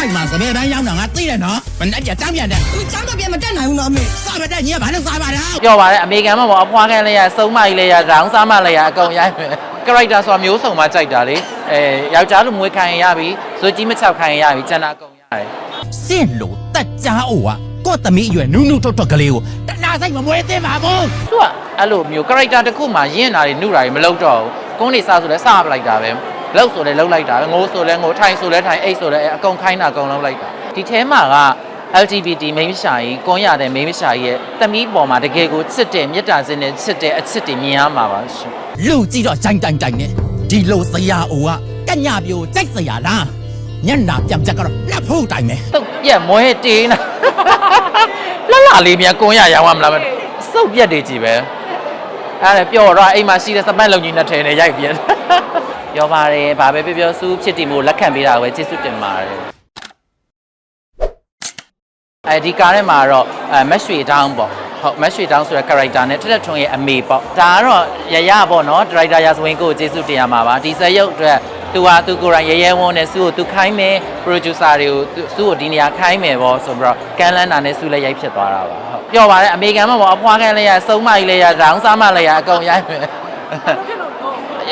လိုက်မှာစပယ်တန်းရောက်တာငါသိတယ်နော်မနဲ့ကြတမ်းပြန်တယ်သူကျောင်းတော့ပြန်မတက်နိုင်ဘူးနော်အမေစားမတက်ညီကဘာလို့စားပါလဲပြောပါတယ်အမေရိကန်မှာပေါ့အဖွားခန်းလေးရအစုံမကြီးလေးရဒေါင်းစားမလေးရအကုန်ရိုက်မယ် character ဆိုတာမျိုးစုံမှကြိုက်တာလေအဲယောက်ျားလူမွေးခံရရပြီဇွတ်ကြီးမချောက်ခံရရပြီကျန်တာအကုန်ရတယ်စင့်လို့တက်ကြအိုကကိုသမီးအရွယ်နူးနူးထွတ်ထွတ်ကလေးကိုတနာစိတ်မမွေးသင့်ပါဘူးသူကအဲ့လိုမျိုး character တစ်ခုမှရင့်တာတွေနှုတာတွေမလုပ်တော့ဘူးကုန်းနေစားဆိုလဲစားပလိုက်တာပဲ လောက်ဆိုလဲလောက်လိုက်တာပဲငိုးဆိုလဲငိုထိုင်ဆိုလဲထိုင်အိတ်ဆိုလဲအကုန်ခိုင်းတာအကုန်လုံးလိုက်တာဒီထဲမှာက LGBT မိန်းမရှာကြီးကွန်ရတဲ့မိန်းမရှာကြီးရဲ့တမီးပေါ်မှာတကယ်ကိုချစ်တဲ့မေတ္တာစင်းနဲ့ချစ်တဲ့အချစ်တွေမြင်ရမှာပါရှင်လူကြည့်တော့ကြိုင်တိုင်တိုင်နဲ့ဒီလိုစရာအိုကကညပြိုကြိုက်စရာလားညနာပြန်ချက်ကတော့လက်ဖို့တိုင်မယ်တုတ်ပြက်မွဲတေးနာလှလှလေးမြန်ကွန်ရရောင်းရမလားမသိစုပ်ပြက်တွေကြည့်ပဲအဲ့ဒါပျော်တော့အိမ်မှာရှိတဲ့စပတ်လုံးကြီးနှစ်ထည်နဲ့ရိုက်ပြက် ပြောပါတယ်ဘာပဲပြောပြောစူးဖြစ်တည်မှုလက်ခံပေးတာပဲကျေးဇူးတင်ပါတယ်အဲဒီကားထဲမှာတော့အဲမက်ရွှေတောင်းပေါ့ဟုတ်မက်ရွှေတောင်းဆိုတဲ့ character နဲ့ထက်ထက်ထွန်းရဲ့အမေပေါ့ဒါကတော့ရရပေါ့နော် director ရာဇဝင်ကိုကျေးဇူးတင်ရမှာပါဒီဆက်ရုပ်အတွက်သူဟာသူကိုယ်တိုင်ရဲရဲဝန်းနဲ့စုကိုသူခိုင်းမယ် producer တွေကိုသူစုကိုဒီနေရာခိုင်းမယ်ပေါ့ဆိုပြီးတော့ကန်လန်းတာနဲ့စုလည်းရိုက်ဖြစ်သွားတာပါဟုတ်ပြောပါတယ်အမေရိကန်မှာပေါ့အဖွားခန်းလေးရအစုံမကြီးလေးရဒေါင်းစားမလေးရအကုန်ရိုက်မယ်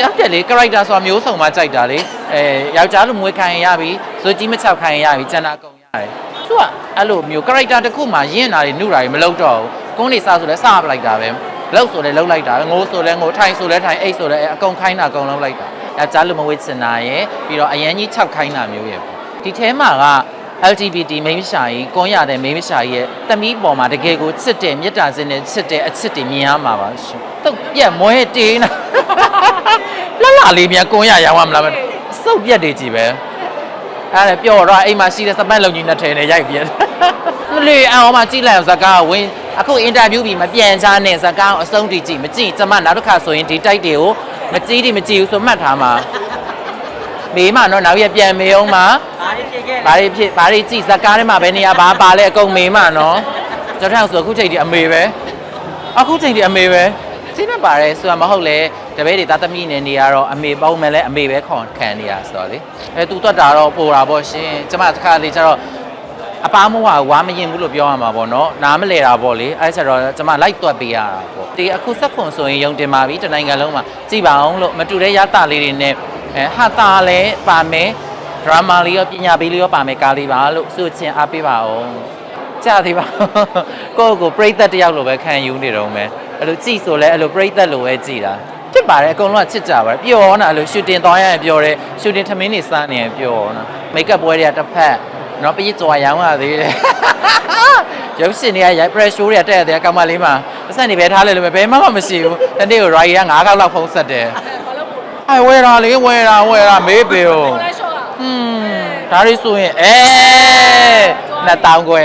ရောက်တယ်လေ character ဆိုတာမျိုးစုံမှကြိုက်တာလေအဲယောက်ျားလူမွေးခံရရပြီဇွတ်ကြီးမချောက်ခံရရပြီကျန်တာအကုန်ရတယ်သူကအဲ့လိုမျိုး character တစ်ခုမှရင့်တာတွေနှုတာတွေမလုပ်တော့ဘူးကုန်းနေစားဆိုလဲစားပလိုက်တာပဲလောက်ဆိုလဲလောက်လိုက်တာပဲငိုးဆိုလဲငိုထိုင်ဆိုလဲထိုင်အိတ်ဆိုလဲအကုန်ခိုင်းတာအကုန်လုံးလိုက်တာယောက်ျားလူမဝေးချင်တာရယ်ပြီးတော့အရန်ကြီး6ခိုင်းတာမျိုးရယ်ပေါ့ဒီထဲမှာက LGBT မိန်းမရှာကြီးကွန်ရတဲ့မိန်းမရှာကြီးရဲ့တမီးပေါ်မှာတကယ်ကိုချစ်တဲ့မေတ္တာစင်းနဲ့ချစ်တဲ့အချစ်တွေမြင်ရမှာပါရှင်တုတ်ပြက်မွဲတေးနာ လှလှလေးမြန်ကွန်ရရောင်းရမလားမသိစုပ်ပြက်တွေကြည့်ပဲအဲ့ဒါပျော်တော့အိမ်မှာရှိတဲ့စပတ်လုံးကြီးနှစ်ထည်နဲ့ရိုက်ပြက်လေအောင်မှကြည့်လိုက်အောင်ဇကာကဝင်အခုအင်တာဗျူးပြီးမပြန်ချနဲ့ဇကာကိုအဆုံးထိကြည့်မကြည့်ကျမနောက်တစ်ခါဆိုရင်ဒီတိုက်တွေကိုမကြည့်တိမကြည့်ဘူးဆိုမှတ်ထားမှာမေးမှတော့နောက်ရက်ပြန်မေးအောင်မှာဘာတွေဖြစ်ဘာတွေကြည့်ဇက်ကားထဲမှာပဲနေရဘာပါလဲအကုန်မေးမှနော်ကျွန်တော်ဆိုအခုချိန်ဒီအမေပဲအခုချိန်ဒီအမေပဲ စိတ်နဲ့ပါတယ်ဆိုတာမဟုတ်လေတပည့်တွေသားသမီးနေနေရတော့အမေပေါင်းမယ်လဲအမေပဲခေါန်ခံနေရဆိုတော့လေအဲသူတွတ်တာတော့ပိုတာပေါ့ရှင်ကျမတစ်ခါလေကျတော့အပားမိုးကဝါမရင်ဘူးလို့ပြောရမှာပေါ့နော်နားမလဲတာပေါ့လေအဲဆက်တော့ကျမလိုက်တွက်ပေးရတာပေါ့ဒီအခုစက်ခွန်ဆိုရင်ယုံတင်ပါပြီတနိုင်ငံလုံးမှာကြည်ပါအောင်လို့မတူတဲ့ရတာလေးတွေနဲ့အဲဟာတာလည်းပါမယ်ဒရမာလေးရောပညာပေးလေးရောပါမယ်ကားလေးပါလို့ဆိုချင်အားပေးပါအောင် ကြသေးပါကိုယ့်ကိုယ်ပြိသက်တစ်ယောက်လိုပဲခံယူနေတော့မယ်အဲ့လိုကြည်ဆိုလဲအဲ့လိုပြိသက်လိုပဲကြည်တာဖြစ်ပါတယ်အကုန်လုံးကချစ်ကြပါတယ်ပျော်နာအဲ့လိုရှူတင်သွားရရင်ပျော်တယ်ရှူတင်ထမင်းနေစားနေရင်ပျော်နော်မိတ်ကပ်ပွဲတွေကတစ်ဖက်နော်ပရိကြွားရောင်းရသေးတယ်ရုပ်ရှင်တွေကရိုက် pressure တွေကတက်ရတယ်အကောင်မလေးမှာအဆက်နေပဲထားလိုက်လို့ပဲဘယ်မှမရှိဘူးတနေ့ကို ride က9ခေါက်လောက်ဖုံးဆက်တယ်အဲဝယ်တာလေဝယ်တာဝယ်တာမေးပေဦးอืมဒါတွေဆိုရင်အဲ နှစ်တောင်းခွဲ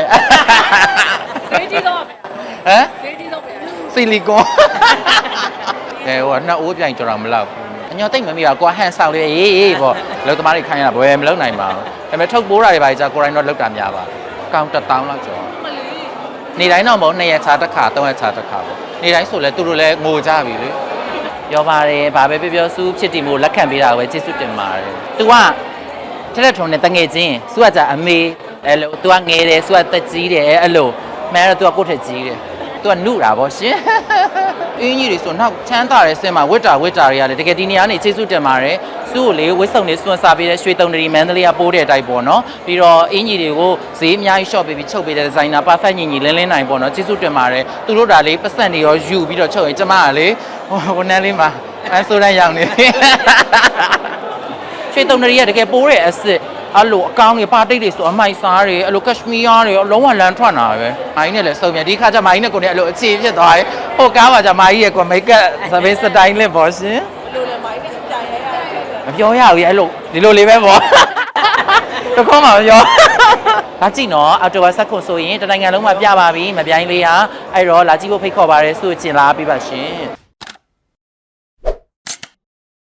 ဈေးကြီးဆုံးပါဟမ်ဈေးကြီးဆုံးပဲဆီလီကွန်အဲဟိုကနှစ်အိုးပြိုင်ကြော်တာမလောက်ဘူးအညောတိတ်မမိပါကွာဟန်ဆောင်လေးရေးရေးပေါ့လောက်သမားတွေခိုင်းရတာဘယ်မလုပ်နိုင်ပါဘူးဒါပေမဲ့ထုတ်ပိုးတာတွေပါကြာကိုရိုင်းတော့လောက်တာများပါကောင်းတစ်တောင်းလောက်ကျော်နေတိုင်းတော့မဟုတ်နှစ်ရက်ခြားတစ်ခါသုံးရက်ခြားတစ်ခါပေါ့နေတိုင်းဆိုလဲသူတို့လည်းငိုကြပြီလေပြောပါတယ်ဘာပဲပြောပြောစူးဖြစ်တည်မှုလက်ခံပေးတာပဲကျေးဇူးတင်ပါတယ် तू ကထက်ထက်ထုံနဲ့တငယ်ချင်းသူကကြာအမေ အဲ့လို तू ကငယ်တယ်သူကတက်ကြီးတယ်အဲ့လိုမဲတော့ तू ကကိုယ့်ထက်ကြီးတယ် तू ကနုတာဗောရှင်အင်းကြီးတွေဆိုနောက်ချမ်းသာတဲ့ဆင်းမှာဝစ်တာဝစ်တာတွေကလည်းတကယ်ဒီနေရာနေခြေဆုတင်ပါတယ်စုကိုလေဝစ်စုံနေစွန့်စားပေးတဲ့ရွှေတုံတရီမန္တလေးကပိုးတဲ့အတိုက်ပေါ့နော်ပြီးတော့အင်းကြီးတွေကိုဈေးအများကြီး shop ပေးပြီးချုပ်ပေးတဲ့ဒီဇိုင်နာ perfect ညီညီလင်းလင်းနိုင်ပေါ့နော်ခြေဆုတင်ပါတယ်သူတို့ဒါလေးပတ်စံတွေရောယူပြီးတော့ချုပ်ရင်ကျမကလေဟိုဝန်ထမ်းလေးမှာအဲဆိုတန်းရောက်နေ ရွှေတုံတရီကတကယ်ပိုးတဲ့အစ်စ် အဲ့လိုအကောင်းတွေပါတိတ်တွေဆိုအမိုက်စားတွေအဲ့လိုကက်ရှမီးယားတွေလုံးဝလန်းထွက်လာပဲမိုင်းနဲ့လည်းစုံမြန်ဒီခါကျမိုင်းနဲ့ကိုယ်နဲ့အဲ့လိုအခြေဖြစ်သွားတယ်ဟိုကားပါကျမိုင်းရဲ့ကိုမိတ်ကပ်သဘေးစတိုင်လေးပေါ့ရှင်လိုလည်းမိုင်းနဲ့တိုင်ရရတယ်မပြောရဘူးအဲ့လိုဒီလိုလေးပဲပေါ့တခေါမှမပြောလာကြည့်နော်အော်တိုဘာဆက်ခွန်ဆိုရင်တနိုင်ငံလုံးမှာပြပါပြီမပြိုင်းလေးဟာအဲ့တော့လာကြည့်ဖို့ဖိတ်ခေါ်ပါရဲဆိုချင်လာပေးပါရှင်